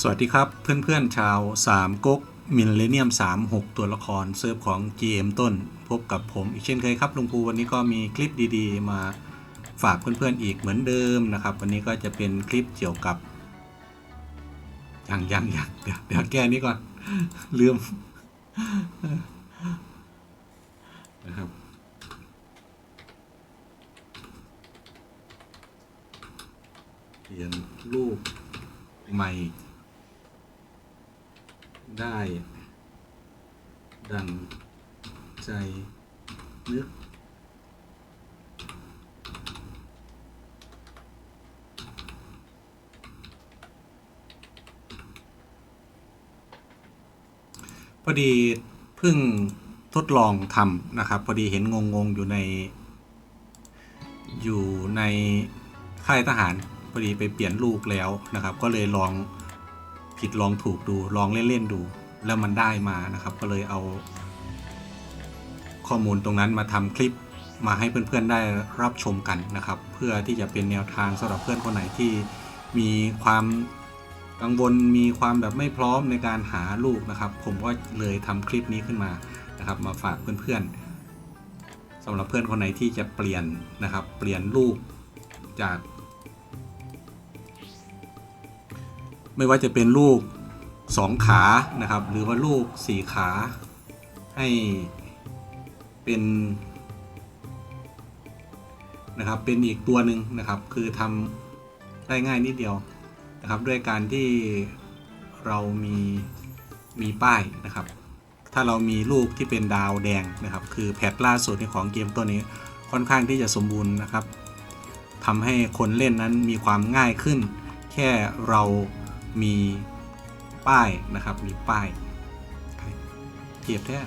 สวัสดีครับเพื่อนๆชาว 3ก๊กมิลเลเนียม 36 ตัวละครเซิร์ฟของ GM ต้น พบกับผมอีกเช่นเคยครับลุงภูวันนี้ก็มีคลิปดีๆ มาฝากเพื่อนๆอีกเหมือนเดิมนะครับ วันนี้ก็จะเป็นคลิปเกี่ยวกับยังยังยังเดี๋ยวเดี๋ยวแก้นี้ก่อน ลืมนะครับเขียนรูปใหม่ ได้ ดังใจนึก พอดีเพิ่งทดลองทำนะครับ พอดีเห็นงงๆ อยู่ใน อยู่ในค่ายทหารพอดีไปเปลี่ยนลูกแล้วนะครับ ก็เลยลอง ผิดลองถูกดูลองเล่นๆดู แล้วมันได้มานะครับ ก็เลยเอา ข้อมูลตรงนั้นมาทำคลิปมาให้เพื่อนๆได้รับชมกันนะครับ เพื่อที่จะเป็นแนวทางสำหรับเพื่อนคนไหนที่มีความกังวลมีความแบบไม่พร้อมในการหาลูกนะครับ ผมก็เลยทำคลิปนี้ขึ้นมานะครับ มาฝากเพื่อนๆสำหรับเพื่อนคนไหนที่จะเปลี่ยนนะครับ เปลี่ยนลูกจาก ไม่ว่าจะเป็นลูกสองขานะครับ หรือว่าลูกสี่ขา ให้เป็นนะครับเป็นอีกตัวหนึ่งนะครับ คือทำได้ง่ายนิดเดียวนะครับ ด้วยการที่เรามีมีป้ายนะครับ ถ้าเรามีลูกที่เป็นดาวแดงนะครับ คือแพทล่าสุดในของเกมตัวนี้ค่อนข้างที่จะสมบูรณ์นะครับทำให้คนเล่นนั้นมีความง่ายขึ้น แค่เรา มีป้ายนะครับมีป้ายเทียบแท้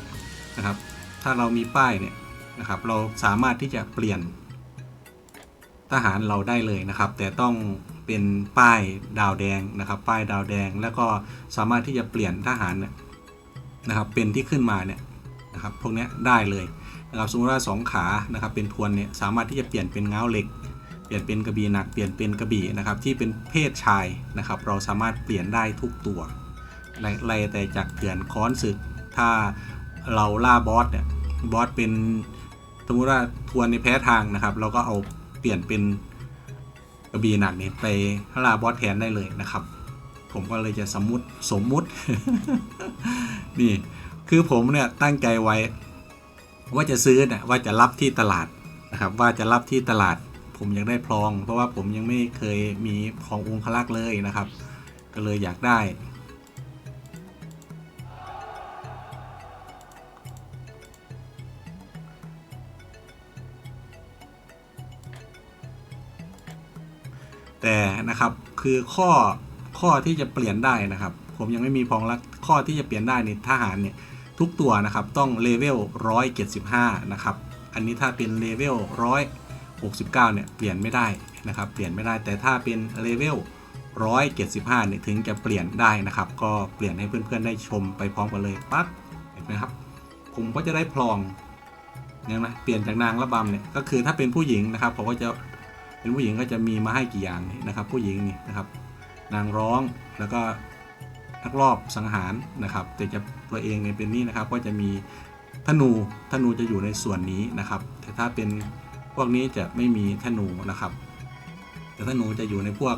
นะครับ ถ้าเรามีป้ายเนี่ยนะครับ เราสามารถที่จะเปลี่ยนทหารเราได้เลยนะครับ แต่ต้องเป็นป้ายดาวแดงนะครับ ป้ายดาวแดงแล้วก็สามารถที่จะเปลี่ยนทหารเนี่ยนะครับเป็นที่ขึ้นมาเนี่ยนะครับพวกนี้ได้เลยนะครับสมมติว่าสองขานะครับเป็นทวนเนี่ยสามารถที่จะเปลี่ยนเป็นเงาเหล็ก เปลี่ยนเป็นกระบี่หนักเปลี่ยนเป็นกระบี่นะครับที่เป็นเพศชายนะครับ เราสามารถเปลี่ยนได้ทุกตัวไล่แต่จากเปลี่ยนค้อนศึก ถ้าเราล่าบอสเนี่ยบอสเป็นสมมติว่าทวนในแพ้ทางนะครับ เราก็เอาเปลี่ยนเป็นกระบี่หนักเนี่ยไปล่าบอสแทนได้เลยนะครับ ผมก็เลยจะสมมุติสมมุติ นี่คือผมเนี่ยตั้งใจไว้ว่าจะซื้อเนี่ยว่าจะรับที่ตลาดนะครับ ว่าจะรับที่ตลาด ผมอยากได้พลอง เพราะว่าผมยังไม่เคยมีพลององคลักษ์เลยนะครับ ก็เลยอยากได้ แต่นะครับคือข้อข้อที่จะเปลี่ยนได้นะครับ ผมยังไม่มีพองรักข้อที่จะเปลี่ยนได้ในทหารเนี่ยทุกตัวนะครับต้องเลเวล175 นะครับ อันนี้ถ้าเป็นเลเวล 69 เนี่ยเปลี่ยนไม่ได้นะครับเปลี่ยนไม่ได้แต่ถ้าเป็นเลเวล175เนี่ยถึงจะเปลี่ยนได้นะครับ ก็เปลี่ยนให้เพื่อนๆได้ชมไปพร้อมกันเลยปั๊บเห็นไหมครับ ผมก็จะได้พลองเนี่ยนะเปลี่ยนจากนางระบำเนี่ยก็คือถ้าเป็นผู้หญิงนะครับผมก็จะเป็นผู้หญิงก็จะมีมาให้กี่อย่างนี่นะครับ ผู้หญิงนี่นะครับ นางร้องแล้วก็นักรอบสังหารนะครับ แต่จะตัวเองเนี่ยเป็นนี่นะครับ ก็จะมีธนูธนูจะอยู่ในส่วนนี้นะครับ แต่ถ้าเป็น พวกนี้จะไม่มีธนูนะครับ แต่ธนูจะอยู่ในพวก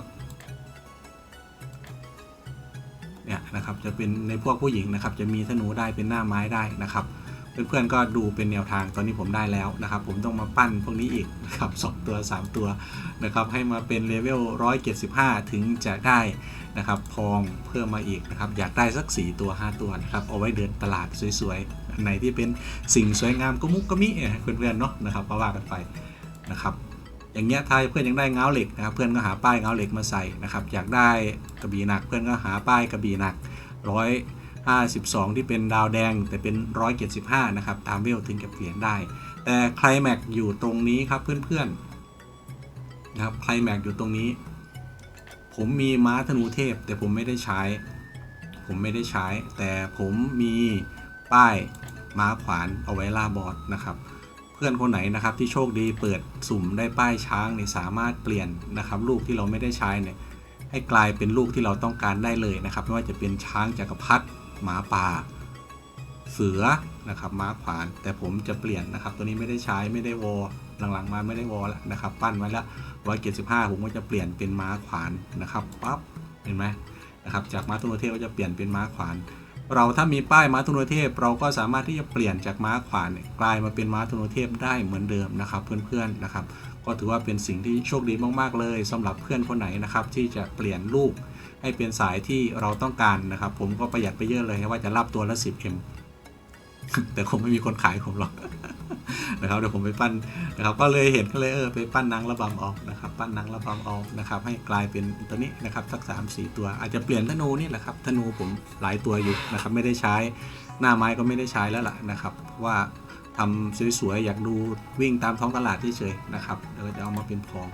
เนี่ยนะครับจะเป็นในพวกผู้หญิงนะครับ จะมีธนูได้เป็นหน้าไม้ได้นะครับ เพื่อนๆก็ดูเป็นแนวทางตอนนี้ผมได้แล้วนะครับ ผมต้องมาปั้นพวกนี้อีกนะครับสองตัว 3 ตัวนะครับ ให้มาเป็นเลเวล175 ถึงจะได้นะครับพองเพิ่มมาอีกนะครับ อยากได้สัก 4 ตัว 5 ตัวนะครับ เอาไว้เดินตลาดสวยๆอันไหนที่เป็นสิ่งสวยงามก็มุกก็มิเพื่อนๆเนาะนะครับก็ว่ากันไป นะครับอย่างเงี้ยถ้าเพื่อนยังได้เงาเหล็กนะครับเพื่อนก็หาป้ายเงาเหล็กมาใส่นะครับอยากได้กระบี่หนักเพื่อนก็หาป้ายกระบี่หนักร้อย52 ที่เป็นดาวแดงแต่เป็น 175 นะครับ ตามเวลถึงจะเปลี่ยนได้ แต่ไคลแม็กอยู่ตรงนี้ครับเพื่อนๆนะครับไคลแม็กอยู่ตรงนี้ ผมมีม้าธนูเทพ แต่ผมไม่ได้ใช้ ผมไม่ได้ใช้ แต่ผมมีป้ายม้าขวานเอาไว้ล่าบอสนะครับ พื่อนคนไหนนะครับที่โชคดีเปิดสุ่มได้ป้ายช้างเนี่ยสามารถเปลี่ยนนะครับลูกที่เราไม่ได้ใช้เนี่ยให้กลายเป็นลูกที่เราต้องการได้เลยนะครับ ไม่ว่าจะเป็นช้างจักรพรรดิหมาป่า เสือนะครับม้าขวาน แต่ผมจะเปลี่ยนนะครับ ตัวนี้ไม่ได้ใช้ไม่ได้วอหลังๆ มาไม่ได้วอแล้วนะครับ ปั้นไว้แล้วร้อยเจ็ดสิบห้าผมก็จะเปลี่ยนเป็นม้าขวานนะครับปั๊บเห็นไหมนะครับจากม้าตุนเทพก็จะเปลี่ยนเป็นม้าขวาน เราถ้ามีป้ายม้าธนูเทพ เราก็สามารถที่จะเปลี่ยนจากม้าขวานกลายมาเป็นม้าธนูเทพได้เหมือนเดิมนะครับ เพื่อนๆนะครับ ก็ถือว่าเป็นสิ่งที่โชคดีมากๆเลยสำหรับเพื่อนคนไหนนะครับที่จะเปลี่ยนลูกให้เป็นสายที่เราต้องการนะครับ ผมก็ประหยัดไปเยอะเลยว่าจะรับตัวละ 10M แต่คงไม่มีคนขายผมหรอก นะครับเดี๋ยวผมไปปั้นนะครับ ก็เลยเห็นก็เลยเออไปปั้นนางระบำออกนะครับ ปั้นนางระบำออกนะครับ ให้กลายเป็นตัวนี้นะครับสักสามสี่ตัว อาจจะเปลี่ยนธนูนี่แหละครับธนูผมหลายตัวอยู่นะครับไม่ได้ใช้หน้าไม้ก็ไม่ได้ใช้แล้วล่ะนะครับว่าทำสวยๆอยากดูวิ่งตามท้องตลาดเฉยๆนะครับเดี๋ยวจะเอามาเป็นพอง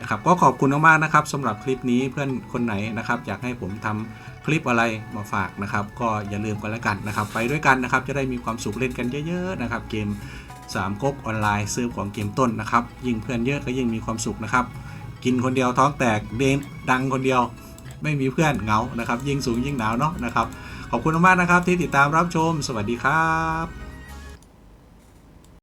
นะครับก็ขอบคุณมากๆนะครับสำหรับคลิปนี้เพื่อนคนไหนนะครับอยากให้ผมทำคลิปอะไรมาฝากนะครับ ก็อย่าลืมกันแล้วกันนะครับ ไปด้วยกันนะครับจะได้มีความสุขเล่นกันเยอะ ๆ นะครับ เกม 3ก๊กออนไลน์ซื้อของเกมต้นนะครับ ยิ่งเพื่อนเยอะก็ยิ่งมีความสุขนะครับ กินคนเดียวท้องแตกเดนดังคนเดียว ไม่มีเพื่อนเงานะครับ ยิ่งสูงยิ่งหนาวเนาะนะครับ ขอบคุณมากนะครับที่ติดตามรับชม สวัสดีครับ